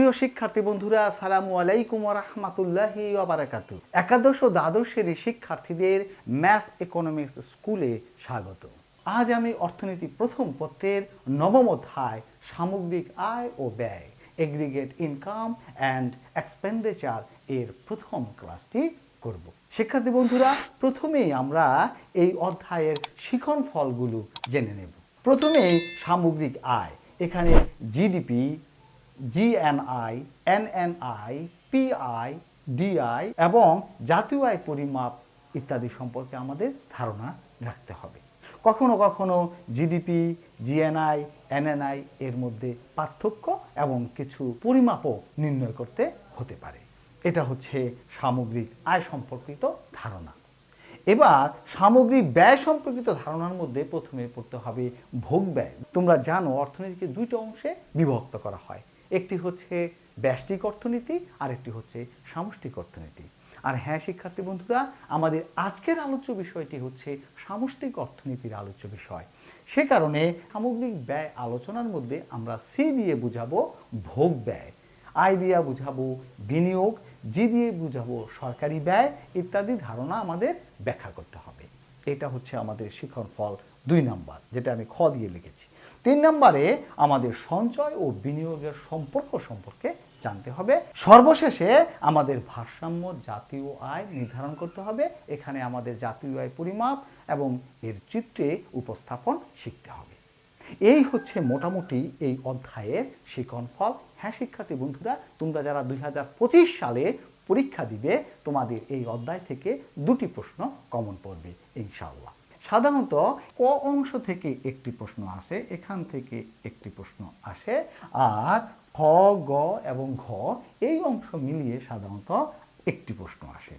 প্রিয় শিক্ষার্থী বন্ধুরা, আসসালামু আলাইকুম রহমতুল্লাহি বারাকাতু। একাদশ ও দ্বাদশ শ্রেণির শিক্ষার্থীদের ম্যাথ ইকোনমিক্স স্কুলে স্বাগত। আজ আমি অর্থনীতি প্রথম পত্রের নবম অধ্যায়, সামগ্রিক আয় ও ব্যয় এগ্রিগেট ইনকাম অ্যান্ড এক্সপেন্ডিচার এর প্রথম ক্লাসটি করব। শিক্ষার্থী বন্ধুরা, প্রথমেই আমরা এই অধ্যায়ের শিখন ফলগুলো জেনে নেব। প্রথমে সামগ্রিক আয়, এখানে GDP GNI NNI PI DI এবং জাতীয় আয় পরিমাপ ইত্যাদি সম্পর্কে আমাদের ধারণা রাখতে হবে। কখনো কখনো জিডিপি জিএনআই এনএনআই এর মধ্যে পার্থক্য এবং কিছু পরিমাপও নির্ণয় করতে হতে পারে। এটা হচ্ছে সামগ্রিক আয় সম্পর্কিত ধারণা। এবার সামগ্রিক ব্যয় সম্পর্কিত ধারণার মধ্যে প্রথমে পড়তে হবে ভোগ ব্যয়। তোমরা জানো অর্থনীতিকে দুইটা অংশে বিভক্ত করা হয়। একটি হচ্ছে ব্যষ্টিক অর্থনীতি আর একটি হচ্ছে সামষ্টিক অর্থনীতি। আর হ্যাঁ শিক্ষার্থী বন্ধুরা, আমাদের আজকের আলোচ্য বিষয়টি হচ্ছে সামষ্টিক অর্থনীতির আলোচ্য বিষয়। সে কারণে সামগ্রিক ব্যয় আলোচনার মধ্যে আমরা সি দিয়ে বুঝাবো ভোগ ব্যয় আয় দিয়ে বুঝাবো বিনিয়োগ জি দিয়ে বুঝাবো সরকারি ব্যয় ইত্যাদি ধারণা আমাদের ব্যাখ্যা করতে হবে। এটা হচ্ছে আমাদের শিখন ফল দুই নাম্বার, যেটা আমি খ দিয়ে লিখেছি। তিন নম্বরে আমাদের সঞ্চয় ও বিনিয়োগের সম্পর্ক সম্পর্কে জানতে হবে। সর্বশেষে আমাদের ভারসাম্য, জাতীয় আয় নির্ধারণ করতে হবে। এখানে আমাদের জাতীয় আয় পরিমাপ এবং এর চিত্রে উপস্থাপন শিখতে হবে। এই হচ্ছে মোটামুটি এই অধ্যায়ের শিখন ফল। হ্যাঁ শিক্ষার্থী বন্ধুরা, তোমরা যারা দুই হাজার পঁচিশ সালে পরীক্ষা দিবে, তোমাদের এই অধ্যায় থেকে দুটি প্রশ্ন কমন পড়বে, ইনশাআল্লাহ। সাধারণত ক অংশ থেকে একটি প্রশ্ন আসে, এখান থেকে একটি প্রশ্ন আসে, আর খ, গ এবং ঘ এই অংশ মিলিয়ে সাধারণত একটি প্রশ্ন আসে।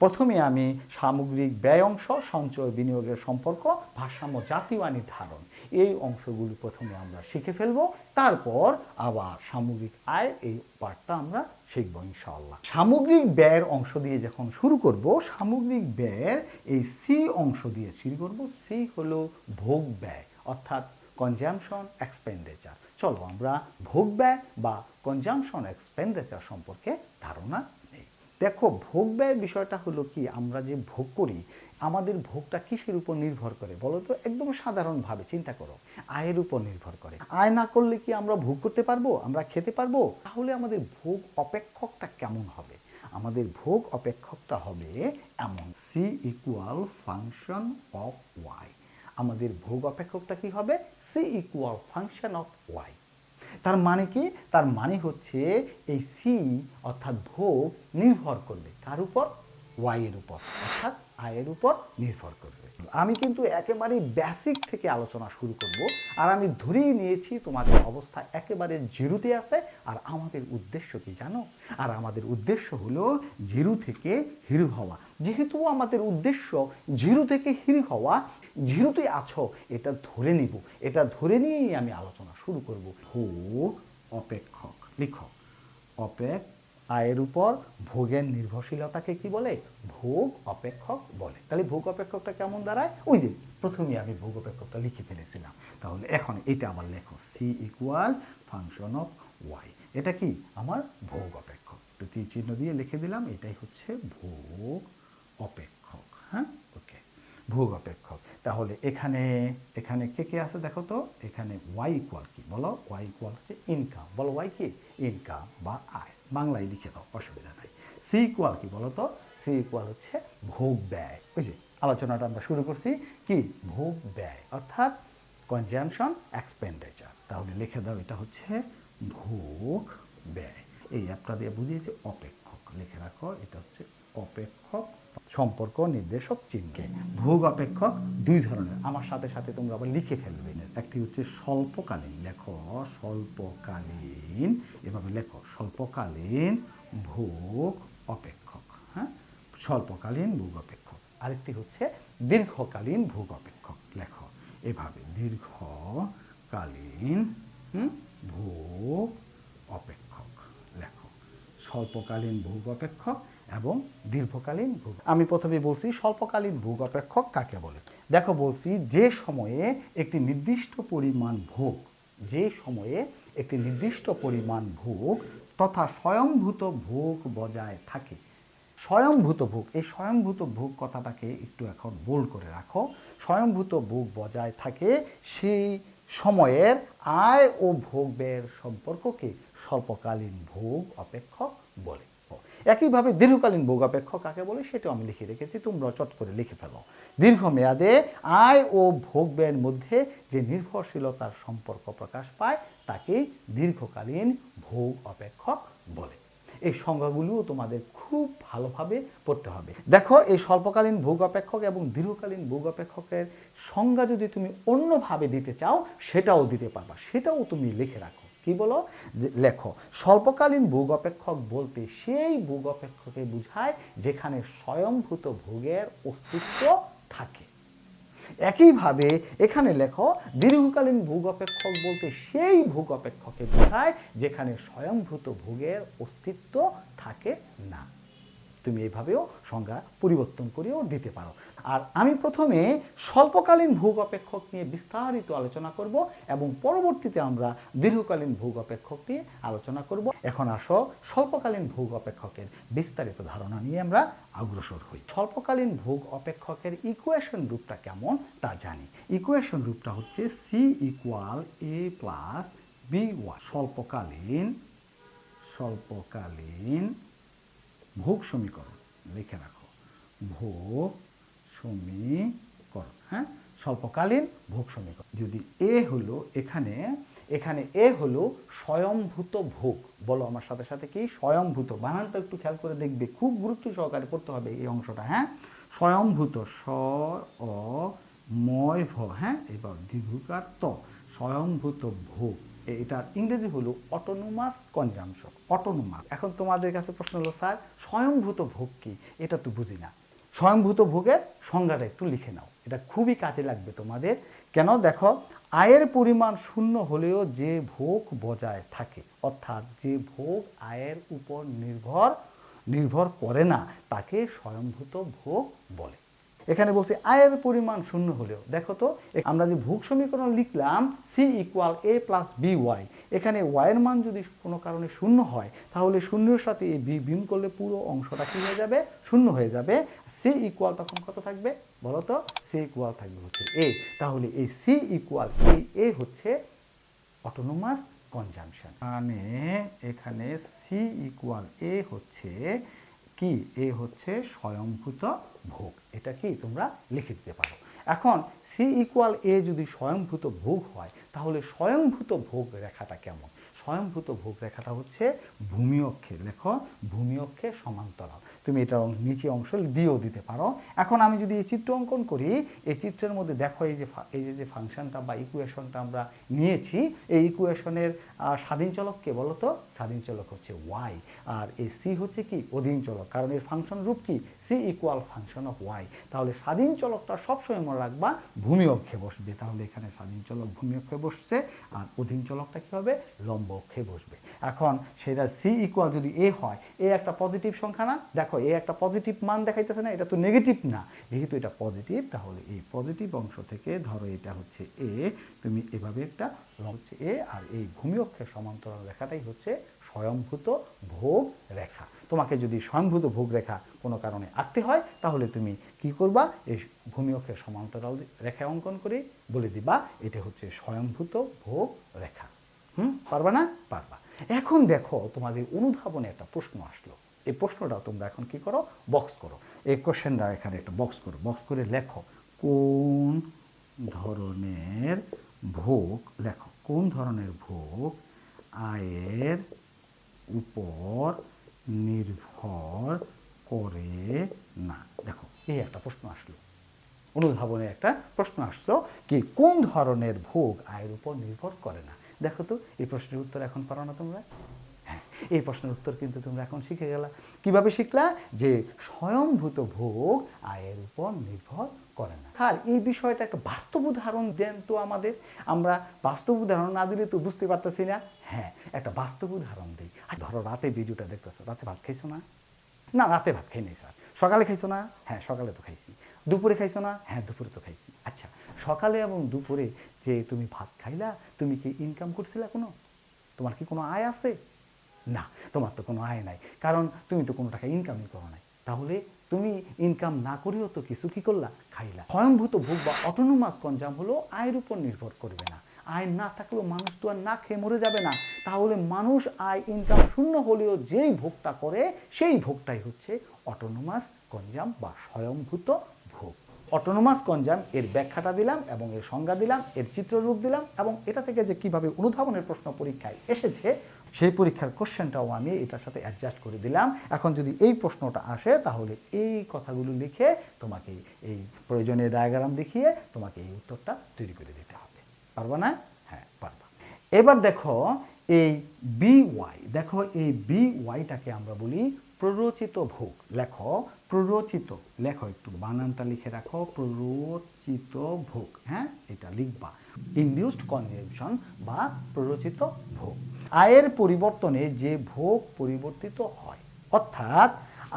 প্রথমে আমি সামগ্রিক ব্যয় অংশ, সঞ্চয় বিনিয়োগের সম্পর্ক, ভারসাম্য, জাতীয় নির্ধারণ এই অংশগুলি প্রথমে আমরা শিখে ফেলব। তারপর আবার সামগ্রিক আয়, এই পার্টটা আমরা শিখব ইনশাআল্লাহ। সামগ্রিক ব্যয়ের অংশ দিয়ে যখন শুরু করব, সামগ্রিক ব্যয়ের এই সি অংশ দিয়ে শুরু করব। সি হলো ভোগ ব্যয়, অর্থাৎ কনজামশন এক্সপেন্ডিচার চলো আমরা ভোগ ব্যয় বা কনজামশন এক্সপেন্ডিচার সম্পর্কে ধারণা দেখো, ভোগ ব্যয় বিষয়টা হলো কি, আমরা যে ভোগ করি, আমাদের ভোগটা কিসের উপর নির্ভর করে বলো তো? একদম সাধারণভাবে, চিন্তা করো, আয়ের উপর নির্ভর করে। আয় না করলে কি আমরা ভোগ করতে পারব? আমরা খেতে পারব? তাহলে আমাদের ভোগ অপেক্ষকটা কেমন হবে? আমাদের ভোগ অপেক্ষকটা হবে এমন। C equal function of Y আমাদের ভোগ অপেক্ষকটা কি হবে? C equal function of Y তার মানে কি? তার মানে হচ্ছে এই সি অর্থাৎ ভোগ নির্ভর করবে। কার উপর? ওয়াই এর উপর। অর্থাৎ আয়ের উপর নির্ভর করবে। আমি কিন্তু একেবারে বেসিক থেকে আলোচনা শুরু করব আর আমি ধরেই নিয়েছি তোমাদের অবস্থা একেবারে জিরোতে আছে। আর আমাদের উদ্দেশ্য কি জানো? আর আমাদের উদ্দেশ্য হলো জিরো থেকে হিরু হওয়া। যেহেতু আমাদের উদ্দেশ্য জিরো থেকে হিরু হওয়া জিরোতে আছো, এটা ধরে নিব। এটা ধরে নিয়েই আমি আলোচনা শুরু করব। ভোগ অপেক্ষক। লিখক। অপেক আয়ের উপর ভোগের নির্ভরশীলতাকে কি বলে? ভোগ অপেক্ষক বলে। তাহলে ভোগ অপেক্ষকটা কেমন দাঁড়ায়? ওই যে প্রথমে আমি ভোগ অপেক্ষকটা লিখে ফেলেছিলাম। তাহলে এখন এটা আমার লেখো C equal function of Y এটা কি? আমার ভোগ অপেক্ষক। প্রতি চিহ্ন দিয়ে লিখে দিলাম। এটাই হচ্ছে ভোগ অপেক্ষক। হ্যাঁ? ওকে ভোগ অপেক্ষক। তাহলে এখানে এখানে কে কে আছে দেখো তো? এখানে ওয়াই ইকুয়াল কি? বলো ওয়াই ইকুয়াল হচ্ছে ইনকাম বলো ওয়াই কি? ইনকাম বা আয়। বাংলায় লিখে দাও, অসুবিধা নাই। সি ইকুয়াল কি বলো তো? সি ইকুয়াল হচ্ছে ভোগ ব্যয়। যে আলোচনাটা আমরা শুরু করছি, কি? ভোগ ব্যয়। অর্থাৎ কনজামশন এক্সপেন্ডিচার তাহলে লিখে দাও, এটা হচ্ছে ভোগ ব্যয়। এই অ্যাপটা দিয়ে বুঝিয়েছে, অপেক্ষক। লিখে রাখো, এটা হচ্ছে অপেক্ষক সম্পর্ক, নির্দেশক, চিহ্নকে। ভোগ অপেক্ষক, দুই ধরনের। আমার সাথে সাথে তোমরা আবার লিখে ফেলবে। একটি হচ্ছে স্বল্পকালীন। লেখো, স্বল্পকালীন। এভাবে লেখো, স্বল্পকালীন ভোগ অপেক্ষক হ্যাঁ? স্বল্পকালীন ভোগ অপেক্ষক। আরেকটি হচ্ছে দীর্ঘকালীন ভোগ অপেক্ষক। লেখো, এভাবে দীর্ঘকালীন ভোগ অপেক্ষক। লেখো, স্বল্পকালীন ভোগ অপেক্ষক এবং দীর্ঘকালীন ভোগ আমি প্রথমে বলছি স্বল্পকালীন ভোগ অপেক্ষক কাকে বলে? দেখো বলছি যে সময়ে একটি নির্দিষ্ট পরিমাণ ভোগ, যে সময়ে একটি নির্দিষ্ট পরিমাণ ভোগ তথা স্বয়ংভূত ভোগ বজায় থাকে। স্বয়ংভূত ভোগ, এই স্বয়ংভূত ভোগ কথাটাকে একটু এখন বোল্ড করে রাখো। স্বয়ংভূত ভোগ বজায় থাকে সেই সময়ের আয় ও ভোগ ব্যয়ের সম্পর্ককে স্বল্পকালীন ভোগ অপেক্ষক বলে। একইভাবে দীর্ঘকালীন ভোগ অপেক্ষক কাকে বলে সেটাও আমি লিখে রেখেছি তোমরা চট করে লিখে ফেলো। দীর্ঘমেয়াদে আয় ও ভোগ ব্যয়ের মধ্যে যে নির্ভরশীলতার সম্পর্ক প্রকাশ পায়, তাকে দীর্ঘকালীন ভোগ অপেক্ষক বলে। এই সংজ্ঞাগুলিও তোমাদের খুব ভালোভাবে পড়তে হবে। দেখো, এই স্বল্পকালীন ভোগ অপেক্ষক এবং দীর্ঘকালীন ভোগ অপেক্ষকের সংজ্ঞা যদি তুমি অন্যভাবে দিতে চাও, সেটাও দিতে পারবা, সেটাও তুমি লিখে রাখো। কি বলো? যে লেখো, স্বল্পকালীন ভোগ অপেক্ষক বলতে সেই ভোগ অপেক্ষকে বুঝায় যেখানে স্বয়ংভূত ভোগের অস্তিত্ব থাকে। একইভাবে এখানে লেখো, দীর্ঘকালীন ভোগ অপেক্ষক বলতে সেই ভোগ অপেক্ষকে বোঝায় যেখানে স্বয়ংভূত ভোগের অস্তিত্ব থাকে না। তুমি এইভাবেও সংজ্ঞা পরিবর্তন করেও দিতে পারো। আর আমি প্রথমে স্বল্পকালীন ভোগ অপেক্ষক নিয়ে বিস্তারিত আলোচনা করব এবং পরবর্তীতে আমরা দীর্ঘকালীন ভোগ অপেক্ষক নিয়ে আলোচনা করব। এখন আসো স্বল্পকালীন ভোগ অপেক্ষকের বিস্তারিত ধারণা নিয়ে আমরা অগ্রসর হই। স্বল্পকালীন ভোগ অপেক্ষকের ইকুয়েশন রূপটা কেমন তা জানি। ইকুয়েশন রূপটা হচ্ছে C equal A plus B one স্বল্পকালীন স্বল্পকালীন ভোগ সমীকরণ। লিখে রাখো। ভোগ সমীকরণ হ্যাঁ? স্বল্পকালীন ভোগ সমীকরণ। যদি এ হলো এখানে এখানে এ হলো স্বয়ংভূত ভোগ। বলো আমার সাথে সাথে কি? স্বয়ংভূত বানানটা একটু খেয়াল করে দেখবে। খুব গুরুত্ব সহকারে পড়তে হবে এই অংশটা হ্যাঁ? স্বয়ংভূত স অ ময় ভ হ্যাঁ? এবার দীর্ঘকার ত। স্বয়ংভূত ভোগ। এটার ইংরেজি হলো অটোনোমাস কনজামশন অটোনোমাস এখন তোমাদের কাছে প্রশ্ন হলো, স্যার, স্বয়ংভূত ভোগ কি? এটা তো বুঝি না। স্বয়ংভূত ভোগের সংজ্ঞাটা একটু লিখে নাও। এটা খুবই কাজে লাগবে তোমাদের। কেন? দেখো, আয়ের পরিমাণ শূন্য হলেও যে ভোগ বজায় থাকে, অর্থাৎ যে ভোগ আয়ের উপর নির্ভর নির্ভর করে না, তাকে স্বয়ংভূত ভোগ বলে। এখানে বলছে, আয়ের পরিমাণ শূন্য হলেও। দেখো তো আমরা যে ভোগ সমীকরণ লিখলাম C equal A plus B Y এখানে ওয়াইয়ের মান যদি কোনো কারণে শূন্য হয়, তাহলে শূন্যের সাথে এই বি বিন করলে পুরো অংশটা কি হয়ে যাবে? শূন্য হয়ে যাবে। সি ইকুয়াল তখন কত থাকবে? বলো তো সি ইকুয়াল থাকবে হচ্ছে এ তাহলে এই সি ইকুয়াল এই এ হচ্ছে অটোনোমাস কনজামশন মানে এখানে সি ইকুয়াল এ হচ্ছে কি? এ হচ্ছে স্বয়ংভূত ভোগ। এটা কি তোমরা লিখে দিতে পারো। এখন সি ইকুয়াল এ যদি স্বয়ংভূত ভোগ হয়, তাহলে স্বয়ংভূত ভোগ রেখাটা কেমন? স্বয়ংভূত ভোগ রেখাটা হচ্ছে ভূমি অক্ষে লেখ, ভূমি অক্ষে সমান্তরাল। তুমি এটার নিচে অংশ দিয়েও দিতে পারো। এখন আমি যদি এই চিত্র অঙ্কন করি, এই চিত্রের মধ্যে দেখো এই যে এই যে যে ফাংশনটা বা ইকুয়েশনটা আমরা নিয়েছি, এই ইকুয়েশনের স্বাধীন চলক কে বলো তো? স্বাধীন চলক হচ্ছে ওয়াই আর এই সি হচ্ছে কি? অধীন চলক। কারণ এর ফাংশন রূপ কি? C equal function of Y তাহলে স্বাধীন চলকটা সবসময় মনে রাখবা ভূমি অক্ষে বসবে। তাহলে এখানে স্বাধীন চলক ভূমি অক্ষে বসছে, আর অধীন চলকটা কি হবে? লম্ব অক্ষে বসবে। এখন সেটা সি ইকুয়াল যদি এ হয় এ একটা পজিটিভ সংখ্যা না? দেখো এ একটা পজিটিভ মান দেখাইতেছে না, এটা তো নেগেটিভ না। যেহেতু এটা পজিটিভ তাহলে এই পজিটিভ অংশ থেকে ধরো এটা হচ্ছে এ তুমি এভাবে একটা হচ্ছে এ আর এই ভূমি অক্ষের সমান্তরাল রেখাটাই হচ্ছে স্বয়ংভূত ভোগ রেখা। তোমাকে যদি স্বয়ংভূত ভোগ রেখা কোনো কারণে আঁকতে হয়, তাহলে তুমি কি করবা? এই ভূমি অক্ষের সমান্তরাল রেখা অঙ্কন করে বলে দিবা, এটা হচ্ছে স্বয়ংভূত ভোগ রেখা। হুম? পারবা না? পারবা। এখন দেখো, তোমাদের অনুধাবনে একটা প্রশ্ন আসলো। এই প্রশ্নটা তোমরা এখন কি করো? বক্স করো। এই কোশ্চেনটা এখানে একটা বক্স করো। বক্স করে লেখো, কোন ধরনের ভোগ, লেখো, কোন ধরনের ভোগ আয়ের উপর নির্ভর করে না? দেখো, এই একটা প্রশ্ন আসলো। অনুধাবনে একটা প্রশ্ন আসলো কি, কোন ধরনের ভোগ আয়ের উপর নির্ভর করে না? দেখো তো, এই প্রশ্নের উত্তর এখন পারো না তোমরা? এই প্রশ্নের উত্তর কিন্তু তোমরা এখন শিখে গেলা। কীভাবে শিখলা? যে স্বয়ংভূত ভোগ আয়ের উপর নির্ভর করে না। স্যার এই বিষয়টা একটা বাস্তব উদাহরণ দেন তো আমাদের। আমরা বাস্তব উদাহরণ না দিলে তো বুঝতে পারতেছি না। হ্যাঁ একটা বাস্তব উদাহরণ দিই। আর ধরো রাতে ভিডিওটা দেখতেছো। রাতে ভাত খাইছো না? না, রাতে ভাত খাই নাই, স্যার। সকালে খাইছো না? হ্যাঁ সকালে তো খাইছি। দুপুরে খাইছো না? হ্যাঁ দুপুরে তো খাইছি। আচ্ছা সকালে এবং দুপুরে যে তুমি ভাত খাইলা, তুমি কি ইনকাম করছিলা কোনো? তোমার কি কোনো আয় আছে? না, তোমার তো কোনো আয় নাই। কারণ তুমি তো কোনো টাকা ইনকামই করো নাই। তাহলে তুমি ইনকাম না করেও তো কিছু কি করলা? খাইলা। স্বয়ংভূত ভোগ বা অটোনোমাস কনজাম হলো আয়ের উপর নির্ভর করবে না। আয় না থাকলেও মানুষ তো আর না খেয়ে মরে যাবে না। তাহলে মানুষ আয় ইনকাম শূন্য হলেও যেই ভোগটা করে, সেই ভোগটাই হচ্ছে অটোনোমাস কনজাম বা স্বয়ংভূত ভোগ। অটোনোমাস কনজাম এর ব্যাখ্যাটা দিলাম এবং এর সংজ্ঞা দিলাম, এর চিত্ররূপ দিলাম এবং এটা থেকে যে কীভাবে অনুধাবনের প্রশ্ন পরীক্ষায় এসেছে সেই পরীক্ষার কোশ্চেনটাও আমি এটার সাথে অ্যাডজাস্ট করে দিলাম। এখন যদি এই প্রশ্নটা আসে, তাহলে এই কথাগুলো লিখে তোমাকে এই প্রয়োজনীয় ডায়াগ্রাম দেখিয়ে তোমাকে এই উত্তরটা তৈরি করে দিতে হবে। পারবা না? হ্যাঁ পারবা। এবার দেখো এই বি ওয়াই দেখো এই বি ওয়াইটাকে আমরা বলি প্ররোচিত ভোগ। লেখো, প্ররোচিত, লেখো একটু বানানটা লিখে রাখো, প্ররোচিত ভোগ। হ্যাঁ এটা লিখবা। ইনডিউসড কনজামশন বা প্ররোচিত ভোগ। আয়ের পরিবর্তনে যে ভোগ পরিবর্তিত হয়, অর্থাৎ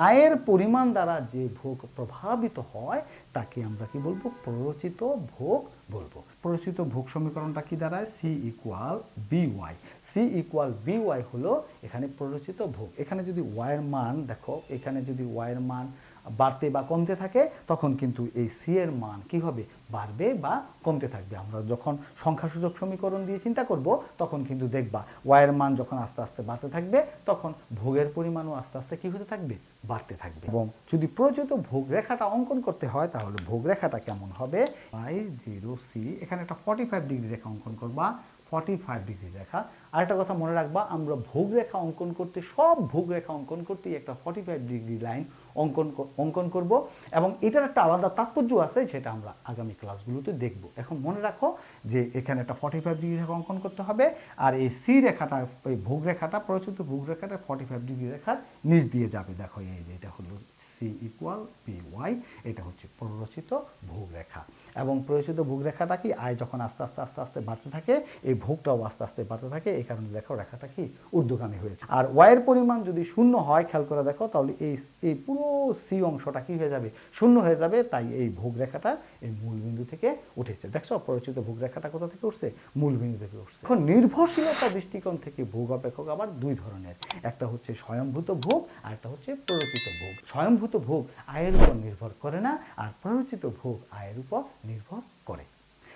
আয়ের পরিমাণ দ্বারা যে ভোগ প্রভাবিত হয়, তাকে আমরা কি বলব? প্ররোচিত ভোগ বলব। প্ররোচিত ভোগ সমীকরণটা কি দাঁড়ায়? C equal B Y C equal B Y হলো এখানে প্ররোচিত ভোগ। এখানে যদি ওয়াইয়ের মান দেখো, এখানে যদি ওয়াইয়ের মান বাড়তে বা কমতে থাকে, তখন কিন্তু এই সি এর মান কি হবে? বাড়বে বা কমতে থাকবে। আমরা যখন সংখ্যাসূচক সমীকরণ দিয়ে চিন্তা করব, তখন কিন্তু দেখবা ওয়াইয়ের মান যখন আস্তে আস্তে বাড়তে থাকবে, তখন ভোগের পরিমাণও আস্তে আস্তে কি হতে থাকবে? বাড়তে থাকবে। এবং যদি প্রয়োজিত ভোগ রেখাটা অঙ্কন করতে হয়, তাহলে ভোগ রেখাটা কেমন হবে? আই জিরো সি এখানে একটা ফর্টি ফাইভ ডিগ্রি রেখা অঙ্কন করবা। ফর্টি ফাইভ ডিগ্রি রেখা। আরেকটা কথা মনে রাখবা, আমরা ভোগ রেখা অঙ্কন করতে, সব ভোগ রেখা অঙ্কন করতেই একটা ফর্টি ফাইভ ডিগ্রি লাইন অঙ্কন অঙ্কন করব এবং এটার একটা আলাদা তাৎপর্য আছে সেটা আমরা আগামী ক্লাসগুলোতে দেখব। এখন মনে রাখো যে এখানে একটা ফর্টি ফাইভ ডিগ্রি রেখা অঙ্কন করতে হবে আর এই সি রেখাটা, এই ভোগ রেখাটা, প্রচলিত ভোগ রেখাটা ফর্টি ফাইভ ডিগ্রি রেখার নিচ দিয়ে যাবে। দেখো এই যে এটা হলো সি ইকুয়াল পি ওয়াই এটা হচ্ছে প্ররোচিত ভোগ রেখা। এবং প্ররোচিত ভোগ রেখাটা কি? আয় যখন আস্তে আস্তে আস্তে আস্তে বাড়তে থাকে, এই ভোগটাও আস্তে আস্তে বাড়তে থাকে। এই কারণে দেখো রেখাটা কি ঊর্ধ্বগামী হয়েছে। আর ওয়াইয়ের পরিমাণ যদি শূন্য হয়, খেয়াল করে দেখো, তাহলে এই এই পুরো সি অংশটা কি হয়ে যাবে? শূন্য হয়ে যাবে, তাই এই ভোগ রেখাটা এই মূল বিন্দু থেকে উঠেছে। দেখছ? পরিচিত ভোগ রেখাটা কোথা থেকে উঠছে? মূল বিন্দু থেকে উঠছে। এখন নির্ভরশীলতা দৃষ্টিকোণ থেকে ভোগ, অপেক্ষক আবার দুই ধরনের। একটা হচ্ছে স্বয়ংভূত ভোগ, আর একটা হচ্ছে প্ররোচিত ভোগ। স্বয়ংভূত ভোগ আয়ের উপর নির্ভর করে না, আর প্ররোচিত ভোগ আয়ের উপর নির্ভর করে।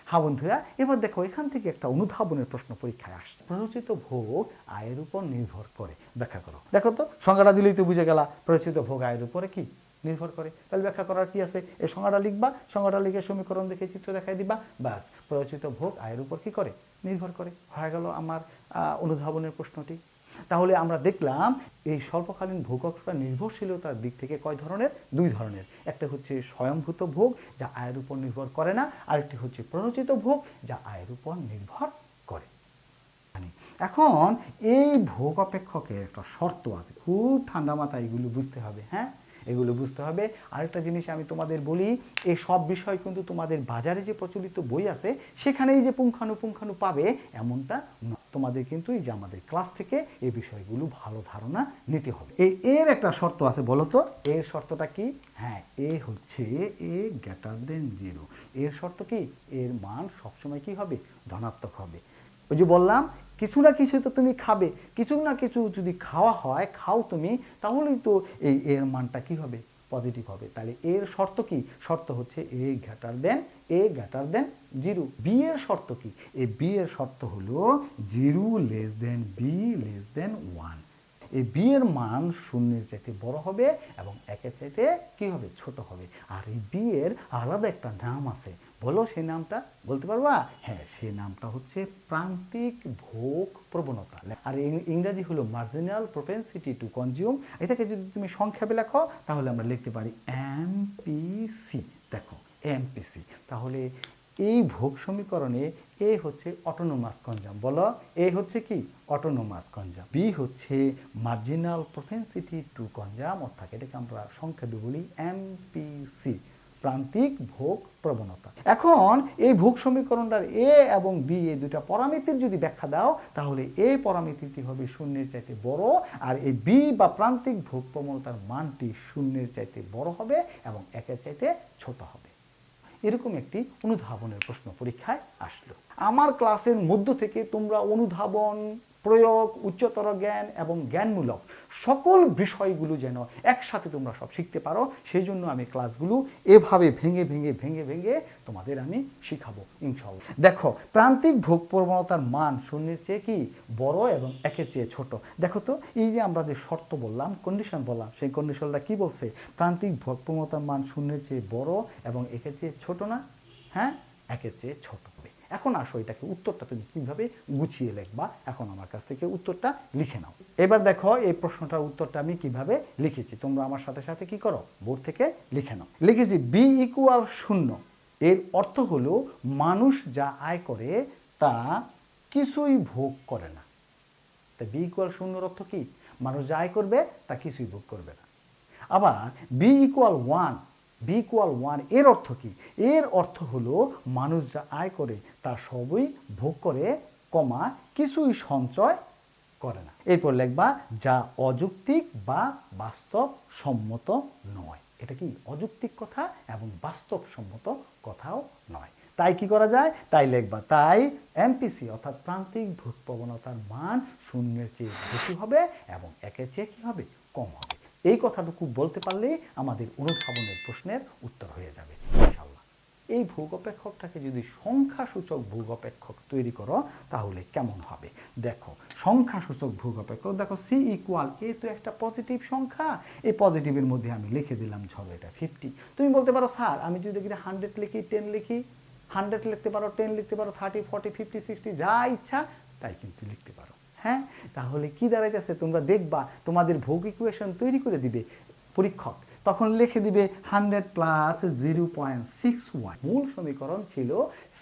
হ্যাঁ বন্ধুরা, এবার দেখো এখান থেকে একটা অনুধাবনের প্রশ্ন পরীক্ষায় আসছে। প্ররোচিত ভোগ আয়ের উপর নির্ভর করে। ব্যাখ্যা করো। দেখো তো, সংজ্ঞাটা দিলেই তো বুঝে গেলা। প্ররোচিত ভোগ আয়ের উপরে কি নির্ভর করে? তাহলে ব্যাখ্যা করার কি আছে? এই সংজ্ঞাটা লিখবা, সংজ্ঞাটা লিখে সমীকরণ দেখে চিত্র দেখাই দিবা, ব্যাস। প্ররোচিত ভোগ আয়ের উপর কি করে? নির্ভর করে। হয়ে গেল আমার অনুধাবনের প্রশ্নটি। তাহলে আমরা দেখলাম এই স্বল্পকালীন ভোগকরা নির্ভরশীলতার দিক থেকে কয় ধরনের? দুই ধরনের। একটা হচ্ছে স্বয়ংভূত ভোগ, যা আয়ের উপর নির্ভর করে না। আরেকটি হচ্ছে প্ররোচিত ভোগ, যা আয়ের উপর নির্ভর করে। জানি। এখন এই ভোগ অপেক্ষকের একটা শর্ত আছে। খুব ঠান্ডা মাথায় এগুলো বুঝতে হবে হ্যাঁ? এগুলো বুঝতে হবে। আরেকটা জিনিস আমি তোমাদের বলি, এই সব বিষয় কিন্তু তোমাদের বাজারে যে প্রচলিত বই আছে, সেখানেই যে পুঙ্খানুপুঙ্খানু পাবে, এমনটা নয় তোমাদের কিন্তু এই যে আমাদের ক্লাস থেকে এই বিষয়গুলো ভালো ধারণা নিতে হবে। এই এর একটা শর্ত আছে, বলো তো? এর শর্তটা কি? হ্যাঁ এ হচ্ছে এ গ্রেটার দেন জিরো। এর শর্ত কি? এর মান সবসময় কি হবে? ধনাত্মক হবে। ওই যে বললাম কিছু না কিছু তো তুমি খাবে। কিছু না কিছু যদি খাওয়া হয়, খাও তুমি, তাহলেই তো এই এর মানটা কি হবে? পজিটিভ হবে। তাহলে এর শর্ত কি? শর্ত হচ্ছে এ গ্যাটার দেন এ গ্যাটার দেন জিরো বি এর শর্ত কি? এই বি এর শর্ত হলো zero less than B less than one এই বি এর মান শূন্যের চাইতে বড় হবে এবং একের চাইতে কি হবে? ছোট হবে। আর এই বি এর আলাদা একটা নাম আছে। বলো সেই নামটা, বলতে পারবা? হ্যাঁ সেই নামটা হচ্ছে প্রান্তিক ভোগ প্রবণতা। আর ইংরাজি হলো মার্জিনাল প্রপেন্সিটি টু কনজিউম এটাকে যদি তুমি সংক্ষেপে লেখো, তাহলে আমরা লিখতে পারি এমপিসি দেখো এমপিসি তাহলে এই ভোগ সমীকরণে এ হচ্ছে অটোনোমাস কনজাম বলো এ হচ্ছে কি? অটোনোমাস কনজাম বি হচ্ছে মার্জিনাল প্রফেন্সিটি টু কনজাম অর্থাৎ এটাকে আমরা সংক্ষেপে বলি এমপিসি প্রান্তিক ভোগ প্রবণতা। এখন এই ভোগ সমীকরণটার এ এবং বি এই দুটা পরামিতির যদি ব্যাখ্যা দাও, তাহলে এ পরামিতিটি হবে শূন্যের চাইতে বড় আর এই বি বা প্রান্তিক ভোগ প্রবণতার মানটি শূন্যের চাইতে বড় হবে এবং একের চাইতে ছোট হবে। এরকম একটি অনুধাবনের প্রশ্ন পরীক্ষায় আসলো। আমার ক্লাসের মধ্য থেকে তোমরা অনুধাবন প্রয়োগ, উচ্চতর জ্ঞান এবং জ্ঞানমূলক সকল বিষয়গুলো যেন একসাথে তোমরা সব শিখতে পারো সেই জন্য আমি ক্লাসগুলো এভাবে ভেঙে ভেঙে ভেঙে ভেঙে তোমাদের আমি শিখাবো ইনশাল্লাহ দেখো, প্রান্তিক ভোগ প্রবণতার মান শূন্যের চেয়ে কি? বড় এবং একের চেয়ে ছোট। দেখো তো, এই যে আমরা যে শর্ত বললাম কন্ডিশন বললাম, সেই কন্ডিশনটা কি বলছে? প্রান্তিক ভোগ প্রবণতার মান শূন্যের চেয়ে বড় এবং একের চেয়ে ছোট না? হ্যাঁ একের চেয়ে ছোট। এখন আসো এটাকে, উত্তরটা তুমি কীভাবে গুছিয়ে লিখবা? এখন আমার কাছ থেকে উত্তরটা লিখে নাও। এবার দেখো, এই প্রশ্নটার উত্তরটা আমি কীভাবে লিখেছি? তোমরা আমার সাথে সাথে কি করো? বোর্ড থেকে লিখে নাও। লিখেছি বি ইকুয়াল শূন্য। এর অর্থ হলো, মানুষ যা আয় করে, তা কিছুই ভোগ করে না। তা বি ইকুয়াল শূন্যর অর্থ কি? মানুষ যা আয় করবে, তা কিছুই ভোগ করবে না। আবার B equal one B equal ওয়ানের অর্থ কি? এর অর্থ হলো মানুষ যা আয় করে, তা সবই ভোগ করে, কমা, কিছুই সঞ্চয় করে না। এরপর লেখবা, যা অযৌক্তিক বা বাস্তব সম্মত নয়। এটা কি অযৌক্তিক কথা এবং বাস্তবসম্মত কথাও নয়। তাই কি করা যায়? তাই লেখবা, তাই এমপিসি অর্থাৎ প্রান্তিক ভূত প্রবণতার মান শূন্যের চেয়ে বেশি হবে এবং একের চেয়ে কি হবে? কম হবে। এই কথাটুকু বলতে পারলে আমাদের অনুধাবনের প্রশ্নের উত্তর হয়ে যাবে ইনশাল্লাহ এই ভোগ অপেক্ষকটাকে যদি সংখ্যাসূচক ভোগ অপেক্ষক তৈরি করো, তাহলে কেমন হবে? দেখো, সংখ্যাসূচক ভোগ অপেক্ষক দেখো সি ইকুয়াল এ তো একটা পজিটিভ সংখ্যা। এই পজিটিভের মধ্যে আমি লিখে দিলাম, ধরো এটা ফিফটি তুমি বলতে পারো, স্যার, আমি যদি এখানে হান্ড্রেড লিখি টেন লিখি হান্ড্রেড লিখতে পারো টেন লিখতে পারো থার্টি ফর্টি ফিফটি সিক্সটি যা ইচ্ছা, তাই কিন্তু লিখতে পারো। হ্যাঁ? তাহলে কি দাঁড়াইতেছে? তোমরা দেখবা তোমাদের ভোগ ইকুয়েশন তৈরি করে দিবে পরীক্ষক। তখন লিখে দিবে hundred plus zero point six Y মূল সমীকরণ ছিল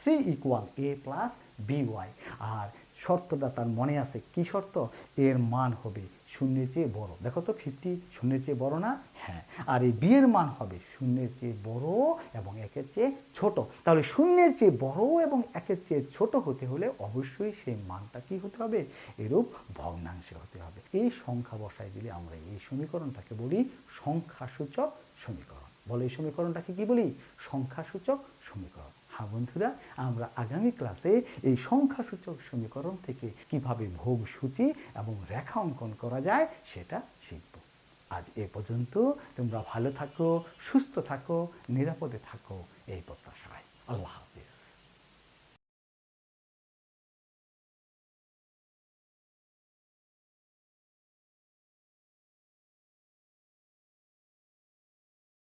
C equal A plus B Y আর শর্তটা তার মনে আছে। কি শর্ত? এর মান হবে শূন্যের চেয়ে বড়। দেখো তো ফিফটি শূন্যের চেয়ে বড় না? হ্যাঁ। আর এই বিয়ের মান হবে শূন্যের চেয়ে বড় এবং একের চেয়ে ছোট। তাহলে শূন্যের চেয়ে বড় এবং একের চেয়ে ছোট হতে হলে অবশ্যই সেই মানটা কি হতে হবে? এরূপ ভগ্নাংশে হতে হবে। এই সংখ্যা বসায় দিলে আমরা এই সমীকরণটাকে বলি সংখ্যাসূচক সমীকরণ। বলে এই সমীকরণটাকে কি বলি? সংখ্যাসূচক সমীকরণ। হ্যাঁ বন্ধুরা, আমরা আগামী ক্লাসে এই সংখ্যাসূচক সমীকরণ থেকে কীভাবে ভোগ সূচি এবং রেখা অঙ্কন করা যায় সেটা শিখব। আজ এ পর্যন্ত, তোমরা ভালো থাকো, সুস্থ থাকো, নিরাপদে থাকো, এই প্রত্যাশায়। আল্লাহ হাফিজ।